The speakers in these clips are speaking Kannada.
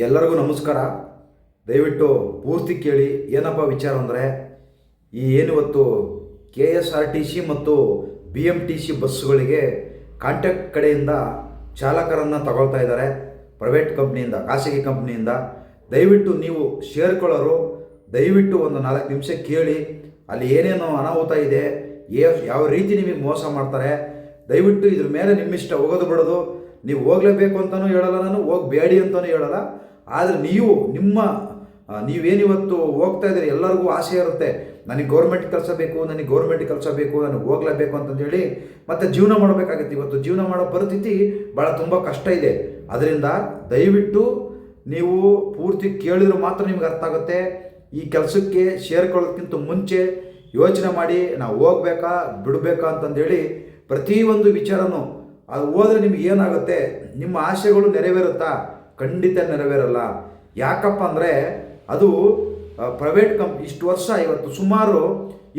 ಎಲ್ಲರಿಗೂ ನಮಸ್ಕಾರ. ದಯವಿಟ್ಟು ಪೂರ್ತಿ ಕೇಳಿ ಏನಪ್ಪ ವಿಚಾರ ಅಂದರೆ, ಈ ಏನಿವತ್ತು K S R T C ಮತ್ತು ಬಿ ಎಂ ಟಿ ಸಿ ಬಸ್ಸುಗಳಿಗೆ ಕಾಂಟ್ಯಾಕ್ಟ್ ಕಡೆಯಿಂದ ಚಾಲಕರನ್ನು ತಗೊಳ್ತಾ ಇದ್ದಾರೆ, ಪ್ರೈವೇಟ್ ಕಂಪ್ನಿಯಿಂದ, ಖಾಸಗಿ ಕಂಪ್ನಿಯಿಂದ. ದಯವಿಟ್ಟು ನೀವು ಸೇರ್ಕೊಳ್ಳೋರು ದಯವಿಟ್ಟು ಒಂದು ನಾಲ್ಕು ನಿಮಿಷ ಕೇಳಿ, ಅಲ್ಲಿ ಏನೇನು ಅನಾಹುತ ಇದೆ ಯಾವ ರೀತಿ ನಿಮಗೆ ಮೋಸ ಮಾಡ್ತಾರೆ, ದಯವಿಟ್ಟು ಇದ್ರ ಮೇಲೆ ನಿಮ್ಮಿಷ್ಟ ಹೋಗೋದು ಬಿಡೋದು. ನೀವು ಹೋಗ್ಲೇಬೇಕು ಅಂತಲೂ ಹೇಳಲ್ಲ ನಾನು, ಹೋಗಬೇಡಿ ಅಂತಲೂ ಹೇಳಲ್ಲ. ಆದರೆ ನೀವು ನಿಮ್ಮ ನೀವೇನಿವತ್ತು ಹೋಗ್ತಾ ಇದ್ದೀರಿ, ಎಲ್ಲರಿಗೂ ಆಸೆ ಇರುತ್ತೆ. ನನಗೆ ಗೌರ್ಮೆಂಟ್ ಕೆಲಸ ಬೇಕು ನನಗೆ ಗೌರ್ಮೆಂಟ್ ಕೆಲಸ ಬೇಕು ನನಗೆ ಹೋಗ್ಲೇಬೇಕು ಅಂತಂದೇಳಿ ಮತ್ತೆ ಜೀವನ ಮಾಡಬೇಕಾಗುತ್ತೆ. ಇವತ್ತು ಜೀವನ ಮಾಡೋ ಪರಿಸ್ಥಿತಿ ಭಾಳ ತುಂಬ ಕಷ್ಟ ಇದೆ. ಅದರಿಂದ ದಯವಿಟ್ಟು ನೀವು ಪೂರ್ತಿ ಕೇಳಿದ್ರೆ ಮಾತ್ರ ನಿಮ್ಗೆ ಅರ್ಥ ಆಗುತ್ತೆ. ಈ ಕೆಲಸಕ್ಕೆ ಸೇರ್ಕೊಳ್ಳೋದಕ್ಕಿಂತ ಮುಂಚೆ ಯೋಚನೆ ಮಾಡಿ, ನಾವು ಹೋಗ್ಬೇಕಾ, ಬಿಡಬೇಕಾ ಅಂತಂದೇಳಿ ಪ್ರತಿಯೊಂದು ವಿಚಾರನೂ ಅದು ಹೋದ್ರೆ ನಿಮ್ಗೆ ಏನಾಗುತ್ತೆ? ನಿಮ್ಮ ಆಸೆಗಳು ನೆರವೇರುತ್ತಾ? ಖಂಡಿತ ನೆರವೇರಲ್ಲ. ಯಾಕಪ್ಪ ಅಂದರೆ ಅದು ಪ್ರೈವೇಟ್ ಕಂಪ್ ಇಷ್ಟು ವರ್ಷ ಇವತ್ತು ಸುಮಾರು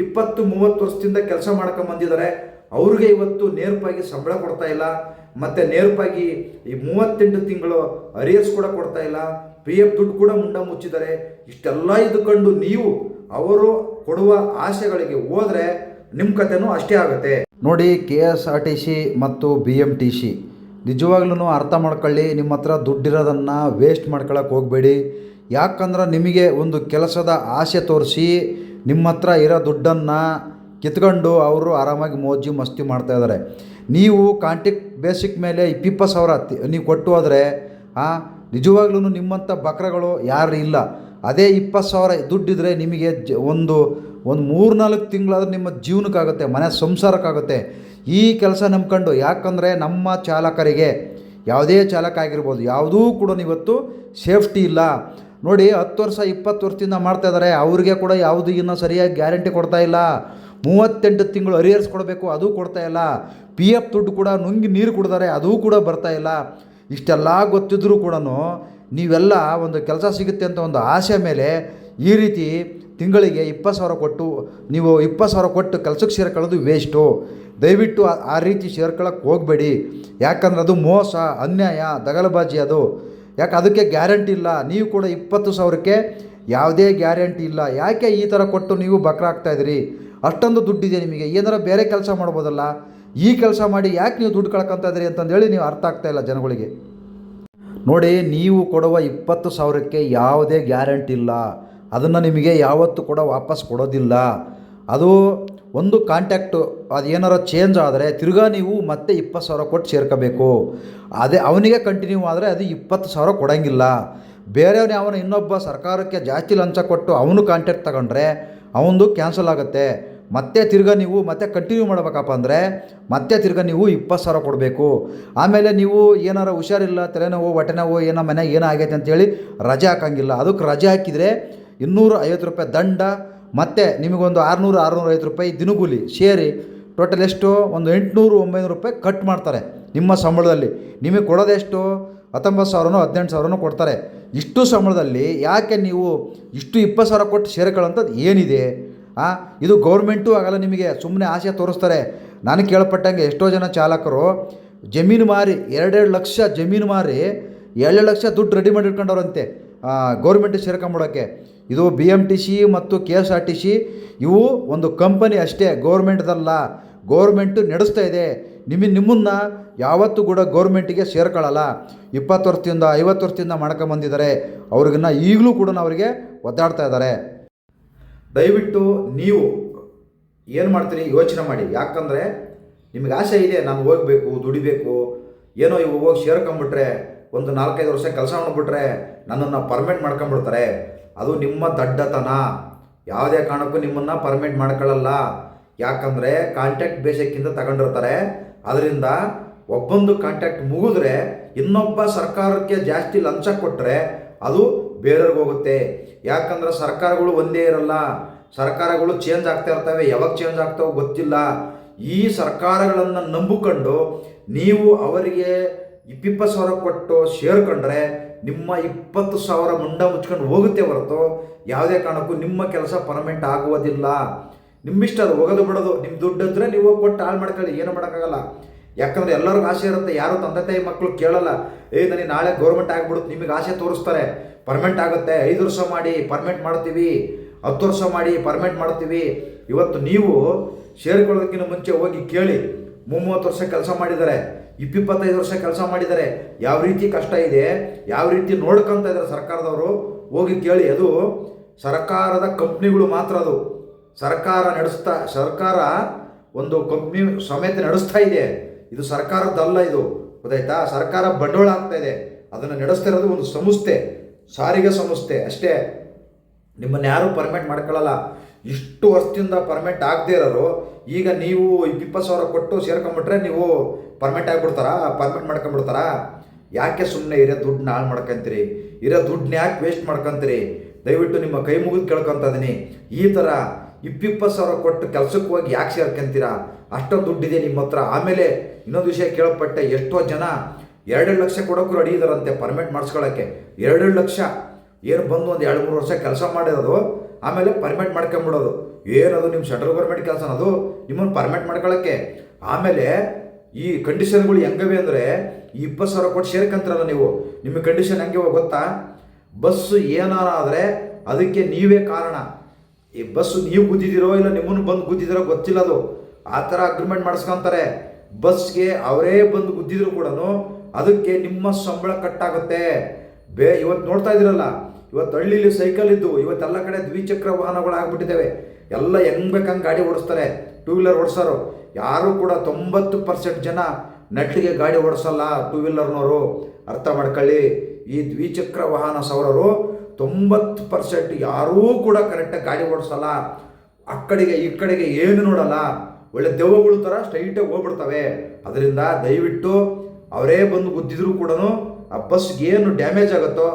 ಇಪ್ಪತ್ತು, ಮೂವತ್ತು ವರ್ಷದಿಂದ ಕೆಲಸ ಮಾಡ್ಕೊಂಬಂದಿದ್ದಾರೆ ಅವ್ರಿಗೆ ಇವತ್ತು ನೇರಪಾಗಿ ಸಂಬಳ ಕೊಡ್ತಾ ಇಲ್ಲ. ಮತ್ತು ನೇರಪಾಗಿ ಈ ಮೂವತ್ತೆಂಟು ತಿಂಗಳು ಅರಿಯರ್ಸ್ ಕೂಡ ಕೊಡ್ತಾ ಇಲ್ಲ. ಪಿ ಎಫ್ ದುಡ್ಡು ಕೂಡ ಮುಂಡ ಮುಚ್ಚಿದ್ದಾರೆ. ಇಷ್ಟೆಲ್ಲ ಇದ್ದುಕೊಂಡು ನೀವು ಅವರು ಕೊಡುವ ಆಸೆಗಳಿಗೆ ಹೋದರೆ ನಿಮ್ಮ ಕಥೆನೂ ಅಷ್ಟೇ ಆಗುತ್ತೆ. ನೋಡಿ K S R T C ಮತ್ತು ಬಿ ಎಂ ಟಿ ಸಿ. ನಿಜವಾಗ್ಲೂ ಅರ್ಥ ಮಾಡ್ಕೊಳ್ಳಿ ನಿಮ್ಮ ಹತ್ರ ದುಡ್ಡಿರೋದನ್ನು ವೇಸ್ಟ್ ಮಾಡ್ಕೊಳಕ್ಕೆ ಹೋಗಬೇಡಿ. ಯಾಕಂದ್ರೆ ನಿಮಗೆ ಒಂದು ಕೆಲಸದ ಆಸೆ ತೋರಿಸಿ ನಿಮ್ಮ ಹತ್ರ ಇರೋ ದುಡ್ಡನ್ನು ಕಿತ್ಕೊಂಡು ಅವರು ಆರಾಮಾಗಿ ಮೋಜಿ ಮಸ್ತಿ ಮಾಡ್ತಾಯಿದ್ದಾರೆ ನೀವು ಕಾಂಟ್ಯಾಕ್ಟ್ ಬೇಸಿಕ್ ಮೇಲೆ ಇಪ್ಪಿಪ್ಪ ಸಾವಿರ ನೀವು ಕೊಟ್ಟು ಹೋದರೆ ನಿಜವಾಗ್ಲೂ ನಿಮ್ಮಂಥ ಬಕ್ರಗಳು ಯಾರು ಇಲ್ಲ. ಅದೇ ಇಪ್ಪತ್ತು ಸಾವಿರ ದುಡ್ಡಿದ್ರೆ ನಿಮಗೆ ಜ ಒಂದು ಒಂದು ಮೂರು ನಾಲ್ಕು ತಿಂಗಳಾದ್ರೆ ನಿಮ್ಮ ಜೀವನಕ್ಕಾಗುತ್ತೆ, ಮನೆ ಸಂಸಾರಕ್ಕಾಗುತ್ತೆ. ಈ ಕೆಲಸ ನಂಬ್ಕೊಂಡು ಯಾಕಂದರೆ ನಮ್ಮ ಚಾಲಕರಿಗೆ ಯಾವುದೇ ಚಾಲಕ ಆಗಿರ್ಬೋದು, ಯಾವುದೂ ಕೂಡ ಇವತ್ತು ಸೇಫ್ಟಿ ಇಲ್ಲ. ನೋಡಿ, ಹತ್ತು ವರ್ಷ, ಇಪ್ಪತ್ತು ವರ್ಷದಿಂದ ಮಾಡ್ತಾ ಇದ್ದಾರೆ ಅವ್ರಿಗೆ ಕೂಡ ಯಾವುದು ಇನ್ನೂ ಸರಿಯಾಗಿ ಗ್ಯಾರಂಟಿ ಕೊಡ್ತಾ ಇಲ್ಲ. ಮೂವತ್ತೆಂಟು ತಿಂಗಳು ಅರಿಯರ್ಸ್ ಕೊಡಬೇಕು, ಅದು ಕೊಡ್ತಾ ಇಲ್ಲ. ಪಿ ಎಫ್ ದುಡ್ಡು ಕೂಡ ನುಂಗಿ ನೀರು ಕುಡ್ದಾರೆ ಅದೂ ಕೂಡ ಬರ್ತಾ ಇಲ್ಲ. ಇಷ್ಟೆಲ್ಲ ಗೊತ್ತಿದ್ದರೂ ಕೂಡ ನೀವೆಲ್ಲ ಒಂದು ಕೆಲಸ ಸಿಗುತ್ತೆ ಅಂತ ಒಂದು ಆಸೆ ಮೇಲೆ ಈ ರೀತಿ ತಿಂಗಳಿಗೆ ಇಪ್ಪತ್ತು ಸಾವಿರ ಕೊಟ್ಟು, ನೀವು ಇಪ್ಪತ್ತು ಸಾವಿರ ಕೊಟ್ಟು ಕೆಲಸಕ್ಕೆ ಸೇರ್ಕೊಳ್ಳೋದು ವೇಸ್ಟು ದಯವಿಟ್ಟು ಆ- ರೀತಿ ಸೇರ್ಕೊಳ್ಳೋಕೆ ಹೋಗಬೇಡಿ. ಯಾಕಂದ್ರೆ ಅದು ಮೋಸ, ಅನ್ಯಾಯ, ದಗಲಬಾಜಿ ಅದು. ಯಾಕೆ ಅದಕ್ಕೆ ಗ್ಯಾರಂಟಿ ಇಲ್ಲ? ನೀವು ಕೂಡ ಇಪ್ಪತ್ತು ಸಾವಿರಕ್ಕೆ ಯಾವುದೇ ಗ್ಯಾರಂಟಿ ಇಲ್ಲ. ಯಾಕೆ ಈ ಥರ ಕೊಟ್ಟು ನೀವು ಬಕ್ರ ಆಗ್ತಾಯಿದ್ರಿ ಅಷ್ಟೊಂದು ದುಡ್ಡಿದೆ ನಿಮಗೆ. ಏನಾರ ಬೇರೆ ಕೆಲಸ ಮಾಡ್ಬೋದಲ್ಲ? ಈ ಕೆಲಸ ಮಾಡಿ ಯಾಕೆ ನೀವು ದುಡ್ಡು ಕಳ್ಕೊತಾ ಇದ್ರಿ ಅಂತಂದೇಳಿ ನೀವು ಅರ್ಥ ಆಗ್ತಾ ಇಲ್ಲ ಜನಗಳಿಗೆ. ನೋಡಿ, ನೀವು ಕೊಡುವ ಇಪ್ಪತ್ತು ಸಾವಿರಕ್ಕೆ ಯಾವುದೇ ಗ್ಯಾರಂಟಿ ಇಲ್ಲ. ಅದನ್ನು ನಿಮಗೆ ಯಾವತ್ತೂ ಕೂಡ ವಾಪಸ್ ಕೊಡೋದಿಲ್ಲ. ಅದು ಒಂದು ಕಾಂಟ್ಯಾಕ್ಟು ಅದು ಏನಾರ ಚೇಂಜ್ ಆದರೆ ತಿರ್ಗಾ ನೀವು ಮತ್ತೆ ಇಪ್ಪತ್ತು ಸಾವಿರ ಕೊಟ್ಟು ಸೇರ್ಕೋಬೇಕು. ಅದೇ ಅವನಿಗೆ ಕಂಟಿನ್ಯೂ ಆದರೆ ಅದು ಇಪ್ಪತ್ತು ಸಾವಿರ ಕೊಡೋಂಗಿಲ್ಲ. ಬೇರೆಯವನೇ ಅವನು ಇನ್ನೊಬ್ಬ ಸರ್ಕಾರಕ್ಕೆ ಜಾಸ್ತಿ ಲಂಚ ಕೊಟ್ಟು ಅವನು ಕಾಂಟ್ಯಾಕ್ಟ್ ತಗೊಂಡ್ರೆ ಅವನದು ಕ್ಯಾನ್ಸಲ್ ಆಗುತ್ತೆ. ಮತ್ತೆ ತಿರ್ಗಾ ನೀವು ಮತ್ತೆ ಕಂಟಿನ್ಯೂ ಮಾಡಬೇಕಪ್ಪ ಅಂದರೆ ಮತ್ತೆ ತಿರ್ಗ ನೀವು ಇಪ್ಪತ್ತು ಸಾವಿರ ಕೊಡಬೇಕು. ಆಮೇಲೆ ನೀವು ಏನಾರ ಹುಷಾರಿಲ್ಲ, ತಲೆನೋವು, ಹೊಟ್ಟೆನೋವು, ಏನೋ ಮನೆ ಏನೋ ಆಗೈತೆ ಅಂತೇಳಿ ರಜೆ ಹಾಕಂಗಿಲ್ಲ. ಅದಕ್ಕೆ ರಜೆ ಹಾಕಿದರೆ ಇನ್ನೂರು ಐವತ್ತು ರೂಪಾಯಿ ದಂಡ, ಮತ್ತು ನಿಮಗೊಂದು ಆರುನೂರು ಆರುನೂರ ಐವತ್ತು ರೂಪಾಯಿ ದಿನಗೂಲಿ ಸೇರಿ ಟೋಟಲ್ ಎಷ್ಟು ಒಂದು ಎಂಟುನೂರು, ಒಂಬೈನೂರು ರೂಪಾಯಿ ಕಟ್ ಮಾಡ್ತಾರೆ ನಿಮ್ಮ ಸಂಬಳದಲ್ಲಿ. ನಿಮಗೆ ಕೊಡೋದೆಷ್ಟು? ಹತ್ತೊಂಬತ್ತು ಸಾವಿರನೋ, ಹದಿನೆಂಟು ಸಾವಿರನೋ ಕೊಡ್ತಾರೆ. ಇಷ್ಟು ಸಂಬಳದಲ್ಲಿ ಯಾಕೆ ನೀವು ಇಷ್ಟು ಇಪ್ಪತ್ತು ಸಾವಿರ ಕೊಟ್ಟು ಸೇರ್ಕೊಳ್ಳೋಂಥದ್ದು ಏನಿದೆ? ಇದು ಗೌರ್ಮೆಂಟು ಆಗಲ್ಲ ನಿಮಗೆ ಸುಮ್ಮನೆ ಆಸೆ ತೋರಿಸ್ತಾರೆ. ನಾನು ಕೇಳ್ಪಟ್ಟಂಗೆ ಎಷ್ಟೋ ಜನ ಚಾಲಕರು, ಜಮೀನು ಮಾರಿ, ಎರಡೆರಡು ಲಕ್ಷ ಜಮೀನು ಮಾರಿ ಎರಡು ಲಕ್ಷ ದುಡ್ಡು ರೆಡಿ ಮಾಡಿ ಇಟ್ಕೊಂಡವ್ರಂತೆ ಗೌರ್ಮೆಂಟಿಗೆ ಸೇರ್ಕೊಂಬಿಡೋಕ್ಕೆ ಇದು ಬಿ ಎಂ ಟಿ ಸಿ ಮತ್ತು K S R T C ಇವು ಒಂದು ಕಂಪನಿ ಅಷ್ಟೇ, ಗೌರ್ಮೆಂಟ್ದಲ್ಲ. ಗೌರ್ಮೆಂಟು ನಡೆಸ್ತಾ ಇದೆ. ನಿಮ್ಮ ನಿಮ್ಮನ್ನು ಯಾವತ್ತೂ ಕೂಡ ಗೌರ್ಮೆಂಟಿಗೆ ಸೇರ್ಕೊಳ್ಳಲ್ಲ. ಇಪ್ಪತ್ತು ವರ್ಷದಿಂದ, ಐವತ್ತು ವರ್ಷದಿಂದ ಮಾಡ್ಕೊಂಬಂದಿದ್ದಾರೆ. ಅವ್ರಿಗನ್ನ ಈಗಲೂ ಕೂಡ ಅವರಿಗೆ ಒದ್ದಾಡ್ತಾ ಇದ್ದಾರೆ. ದಯವಿಟ್ಟು ನೀವು ಏನು ಮಾಡ್ತೀರಿ ಯೋಚನೆ ಮಾಡಿ. ಯಾಕಂದರೆ ನಿಮಗೆ ಆಸೆ ಇದೆ, ನಾನು ಹೋಗಬೇಕು, ದುಡಿಬೇಕು, ಏನೋ ಇವು ಹೋಗಿ ಸೇರ್ಕೊಂಬಿಟ್ರೆ ಒಂದು ನಾಲ್ಕೈದು ವರ್ಷ ಕೆಲಸ ಮಾಡಿಬಿಟ್ರೆ ನನ್ನನ್ನು ಪರ್ಮಿಟ್ ಮಾಡ್ಕೊಂಬಿಡ್ತಾರೆ ಅದು ನಿಮ್ಮ ದಡ್ಡತನ. ಯಾವುದೇ ಕಾರಣಕ್ಕೂ ನಿಮ್ಮನ್ನು ಪರ್ಮೆಂಟ್ ಮಾಡ್ಕೊಳ್ಳಲ್ಲ. ಯಾಕಂದರೆ ಕಾಂಟ್ಯಾಕ್ಟ್ ಬೇಸಕ್ಕಿಂತ ತಗೊಂಡಿರ್ತಾರೆ. ಅದರಿಂದ ಒಬ್ಬೊಂದು ಕಾಂಟ್ಯಾಕ್ಟ್ ಮುಗಿದ್ರೆ ಇನ್ನೊಬ್ಬ ಸರ್ಕಾರಕ್ಕೆ ಜಾಸ್ತಿ ಲಂಚ ಕೊಟ್ಟರೆ ಅದು ಬೇರೆಯವ್ರಿಗೆ ಹೋಗುತ್ತೆ. ಯಾಕಂದ್ರೆ ಸರ್ಕಾರಗಳು ಒಂದೇ ಇರಲ್ಲ. ಸರ್ಕಾರಗಳು ಚೇಂಜ್ ಆಗ್ತಾ ಇರ್ತವೆ. ಯಾವಾಗ ಚೇಂಜ್ ಆಗ್ತಾವೋ ಗೊತ್ತಿಲ್ಲ. ಈ ಸರ್ಕಾರಗಳನ್ನು ನಂಬಿಕೊಂಡು ನೀವು ಅವರಿಗೆ ಇಪ್ಪಿಪ್ಪತ್ತು ಸಾವಿರ ಕೊಟ್ಟು ಸೇರ್ಕೊಂಡ್ರೆ ನಿಮ್ಮ ಇಪ್ಪತ್ತು ಸಾವಿರ ಮುಂಡ ಮುಚ್ಕೊಂಡು ಹೋಗುತ್ತೆ ಹೊರತು ಯಾವುದೇ ಕಾರಣಕ್ಕೂ ನಿಮ್ಮ ಕೆಲಸ ಪರ್ಮನೆಂಟ್ ಆಗುವುದಿಲ್ಲ. ನಿಮ್ಮಿಷ್ಟ ಅದು ಹೋಗೋದು ಬಿಡೋದು. ನಿಮ್ಮ ದುಡ್ಡು ಇದ್ರೆ ನೀವು ಕೊಟ್ಟು ಹಾಳು ಮಾಡ್ಕೊಳ್ಳಿ. ಏನು ಮಾಡೋಕ್ಕಾಗಲ್ಲ. ಯಾಕಂದ್ರೆ ಎಲ್ಲರಿಗೂ ಆಸೆ ಇರುತ್ತೆ. ಯಾರು ತಂದೆ ತಾಯಿ ಮಕ್ಕಳು ಕೇಳಲ್ಲ. ಏ, ನನಗೆ ನಾಳೆ ಗೌರ್ಮೆಂಟ್ ಆಗಿಬಿಡುತ್ತೆ. ನಿಮಗೆ ಆಸೆ ತೋರಿಸ್ತಾರೆ. ಪರ್ಮನೆಂಟ್ ಆಗುತ್ತೆ. ಐದು ವರ್ಷ ಮಾಡಿ ಪರ್ಮೆಂಟ್ ಮಾಡ್ತೀವಿ. ಹತ್ತು ವರ್ಷ ಮಾಡಿ ಪರ್ಮೆಂಟ್ ಮಾಡ್ತೀವಿ. ಇವತ್ತು ನೀವು ಸೇರಿಕೊಳ್ಳೋದಕ್ಕಿಂತ ಮುಂಚೆ ಹೋಗಿ ಕೇಳಿ. ಮೂವತ್ತು ವರ್ಷ ಕೆಲಸ ಮಾಡಿದ್ದಾರೆ. ಇಪ್ಪಿಪ್ಪತ್ತೈದು ವರ್ಷ ಕೆಲಸ ಮಾಡಿದ್ದಾರೆ. ಯಾವ ರೀತಿ ಕಷ್ಟ ಇದೆ, ಯಾವ ರೀತಿ ನೋಡ್ಕೊಂತ ಇದ್ದಾರೆ ಸರ್ಕಾರದವರು, ಹೋಗಿ ಕೇಳಿ. ಅದು ಸರ್ಕಾರದ ಕಂಪ್ನಿಗಳು ಮಾತ್ರ ಅದು. ಸರ್ಕಾರ ನಡೆಸ್ತಾ, ಸರ್ಕಾರ ಒಂದು ಕಂಪ್ನಿ ಸಮೇತ ನಡೆಸ್ತಾ ಇದೆ. ಇದು ಸರ್ಕಾರದ್ದಲ್ಲ ಇದು. ಗೊತ್ತಾಯ್ತಾ? ಸರ್ಕಾರ ಬಂಡವಾಳ ಆಗ್ತಾ ಇದೆ. ಅದನ್ನು ನಡೆಸ್ತಿರೋದು ಒಂದು ಸಂಸ್ಥೆ. ಸಾರಿಗೆ ಸಂಸ್ಥೆ ಅಷ್ಟೇ. ನಿಮ್ಮನ್ನು ಯಾರೂ ಪರ್ಮಿಟ್ ಮಾಡ್ಕೊಳ್ಳಲ್ಲ. ಇಷ್ಟು ವರ್ಷದಿಂದ ಪರ್ಮಿಟ್ ಆಗದೇ ಇರೋರು, ಈಗ ನೀವು ಇಪ್ಪತ್ತು ಸಾವಿರ ಕೊಟ್ಟು ಸೇರ್ಕೊಂಬಿಟ್ರೆ ನೀವು ಪರ್ಮಿಟ್ ಆಗಿಬಿಡ್ತಾರಾ? ಪರ್ಮಿಟ್ ಮಾಡ್ಕೊಂಬಿಡ್ತಾರಾ? ಯಾಕೆ ಸುಮ್ಮನೆ ಇರೋ ದುಡ್ಡನ್ನ ಹಾಳು ಮಾಡ್ಕೊಂತೀರಿ? ಇರೋ ದುಡ್ಡನ್ನ ಯಾಕೆ ವೇಸ್ಟ್ ಮಾಡ್ಕೊಂತೀರಿ? ದಯವಿಟ್ಟು ನಿಮ್ಮ ಕೈ ಮುಗಿದು ಕೇಳ್ಕೊತ ಇದೀನಿ. ಈ ಥರ ಇಪ್ಪಿಪ್ಪತ್ತು ಸಾವಿರ ಕೊಟ್ಟು ಕೆಲಸಕ್ಕೆ ಹೋಗಿ ಯಾಕೆ ಸೇರ್ಕೊಂತೀರಾ? ಅಷ್ಟೊಂದು ದುಡ್ಡಿದೆ ನಿಮ್ಮ ಹತ್ರ ಆಮೇಲೆ ಇನ್ನೊಂದು ವಿಷಯ ಕೇಳಪಟ್ಟೆ ಎಷ್ಟೋ ಜನ ಎರಡೆರಡು ಲಕ್ಷ ಕೊಡೋಕ್ಕೂ ರೆಡಿ ಇದಾರಂತೆ ಪರ್ಮಿಟ್ ಮಾಡಿಸ್ಕೊಳ್ಳೋಕ್ಕೆ ಎರಡೆರಡು ಲಕ್ಷ. ಏನು ಬಂದು ಒಂದು ಎರಡು ಮೂರು ವರ್ಷ ಕೆಲಸ ಮಾಡಿರೋದು, ಆಮೇಲೆ ಪರ್ಮಿಟ್ ಮಾಡ್ಕೊಂಬಿಡೋದು. ಏನದು ನಿಮ್ಮ ಸೆಂಟ್ರಲ್ ಗೌರ್ಮೆಂಟ್ ಕೆಲಸ ಅನ್ನೋದು ನಿಮ್ಮನ್ನು ಪರ್ಮಿಟ್ ಮಾಡ್ಕೊಳ್ಳೋಕ್ಕೆ ಆಮೇಲೆ ಈ ಕಂಡೀಷನ್ಗಳು ಹೆಂಗವೆ ಅಂದರೆ ಇಪ್ಪತ್ತು ಸಾವಿರ ಕೊಟ್ಟು ಸೇರ್ಕೊಂತಾರಲ್ಲ ನೀವು. ನಿಮ್ಮ ಕಂಡೀಷನ್ ಹೆಂಗೆ ಗೊತ್ತಾ? ಬಸ್ಸು ಏನಾರ ಆದರೆ ಅದಕ್ಕೆ ನೀವೇ ಕಾರಣ. ಈ ಬಸ್ಸು ನೀವು ಗುದ್ದಿದ್ದೀರೋ ಇಲ್ಲ ನಿಮ್ಮನ್ನು ಬಂದು ಗುದ್ದಿದಿರೋ ಗೊತ್ತಿಲ್ಲ ಅದು. ಆ ಥರ ಅಗ್ರಿಮೆಂಟ್ ಮಾಡಿಸ್ಕೊಂತಾರೆ. ಬಸ್ಗೆ ಅವರೇ ಬಂದು ಗುದ್ದಿದ್ರು ಕೂಡ ಅದಕ್ಕೆ ನಿಮ್ಮ ಸಂಬಳ ಕಟ್ಟಾಗುತ್ತೆ. ಬೇ ಇವತ್ತು ನೋಡ್ತಾ ಇದ್ದೀರಲ್ಲ ಇವತ್ತು ಹಳ್ಳಿಲಿ ಸೈಕಲ್ ಇದ್ದು, ಇವತ್ತೆಲ್ಲ ಕಡೆ ದ್ವಿಚಕ್ರ ವಾಹನಗಳು ಆಗಿಬಿಟ್ಟಿದ್ದಾವೆ. ಎಲ್ಲ ಹೆಂಗ್ ಬೇಕಂಗೆ ಗಾಡಿ ಓಡಿಸ್ತಾರೆ. ಟೂ ವೀಲರ್ ಓಡಿಸೋರು. ಯಾರೂ ಕೂಡ ತೊಂಬತ್ತು ಪರ್ಸೆಂಟ್ ಜನ ನಟ್ಲಿಗೆ ಗಾಡಿ ಓಡಿಸಲ್ಲ ಟೂ ವೀಲರ್ನವರು ಅರ್ಥ ಮಾಡ್ಕೊಳ್ಳಿ. ಈ ದ್ವಿಚಕ್ರ ವಾಹನ ಸವರರು ತೊಂಬತ್ತು ಪರ್ಸೆಂಟ್ ಯಾರೂ ಕೂಡ ಕರೆಕ್ಟಾಗಿ ಗಾಡಿ ಓಡಿಸಲ್ಲ. ಆ ಕಡೆಗೆ, ಈ ಕಡೆಗೆ ಏನು ನೋಡಲ್ಲ. ಒಳ್ಳೆ ದೆವ್ವಗಳು ಥರ ಸ್ಟ್ರೈಟಾಗಿ ಹೋಗ್ಬಿಡ್ತವೆ. ಅದರಿಂದ ದಯವಿಟ್ಟು ಅವರೇ ಬಂದು ಗುದ್ದಿದ್ರು ಕೂಡ ಆ ಬಸ್ಗೆ ಏನು ಡ್ಯಾಮೇಜ್ ಆಗುತ್ತೋ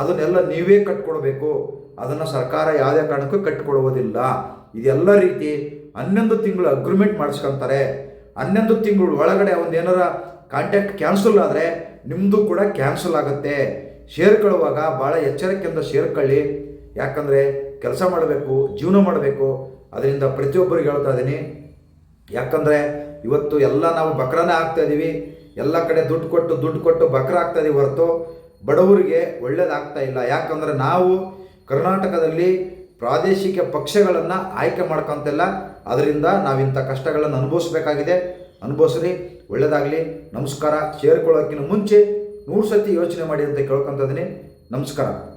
ಅದನ್ನೆಲ್ಲ ನೀವೇ ಕಟ್ಕೊಡ್ಬೇಕು. ಅದನ್ನು ಸರ್ಕಾರ ಯಾವುದೇ ಕಾರಣಕ್ಕೂ ಕಟ್ಕೊಡುವುದಿಲ್ಲ ಇದೆಲ್ಲ ರೀತಿ ಹನ್ನೊಂದು ತಿಂಗಳು ಅಗ್ರಿಮೆಂಟ್ ಮಾಡಿಸ್ಕೊಂತಾರೆ. ಹನ್ನೊಂದು ತಿಂಗಳು ಒಳಗಡೆ ಒಂದು ಏನಾರ ಕಾಂಟ್ಯಾಕ್ಟ್ ಕ್ಯಾನ್ಸಲ್ ಆದರೆ ನಿಮ್ಮದು ಕೂಡ ಕ್ಯಾನ್ಸಲ್ ಆಗುತ್ತೆ. ಸೇರ್ಕೊಳ್ಳುವಾಗ ಭಾಳ ಎಚ್ಚರಿಕೆಯಿಂದ ಸೇರ್ಕೊಳ್ಳಿ ಯಾಕಂದರೆ ಕೆಲಸ ಮಾಡಬೇಕು, ಜೀವನ ಮಾಡಬೇಕು. ಅದರಿಂದ ಪ್ರತಿಯೊಬ್ಬರಿಗೆ ಹೇಳ್ತಾ ಇದ್ದೀನಿ. ಯಾಕಂದರೆ ಇವತ್ತು ಎಲ್ಲ ನಾವು ಬಕ್ರಾನೇ ಆಗ್ತಾ ಇದ್ದೀವಿ ಎಲ್ಲ ಕಡೆ ದುಡ್ಡು ಕೊಟ್ಟು ದುಡ್ಡು ಕೊಟ್ಟು ಬಕ್ರ ಆಗ್ತದೆ ಹೊರತು ಬಡವರಿಗೆ ಒಳ್ಳೇದಾಗ್ತಾ ಇಲ್ಲ. ಯಾಕಂದರೆ ನಾವು ಕರ್ನಾಟಕದಲ್ಲಿ ಪ್ರಾದೇಶಿಕ ಪಕ್ಷಗಳನ್ನು ಆಯ್ಕೆ ಮಾಡ್ಕೊಂತಿಲ್ಲ. ಅದರಿಂದ ನಾವಿಂಥ ಕಷ್ಟಗಳನ್ನು ಅನುಭವಿಸ್ಬೇಕಾಗಿದೆ. ಅನುಭವಿಸ್ರಿ, ಒಳ್ಳೇದಾಗಲಿ. ನಮಸ್ಕಾರ. ಸೇರ್ಕೊಳ್ಳೋಕ್ಕಿಂತ ಮುಂಚೆ ನೂರು ಸತಿ ಯೋಚನೆ ಮಾಡಿ ಅಂತ ಕೇಳ್ಕೊತಿದ್ದೀನಿ ನಮಸ್ಕಾರ.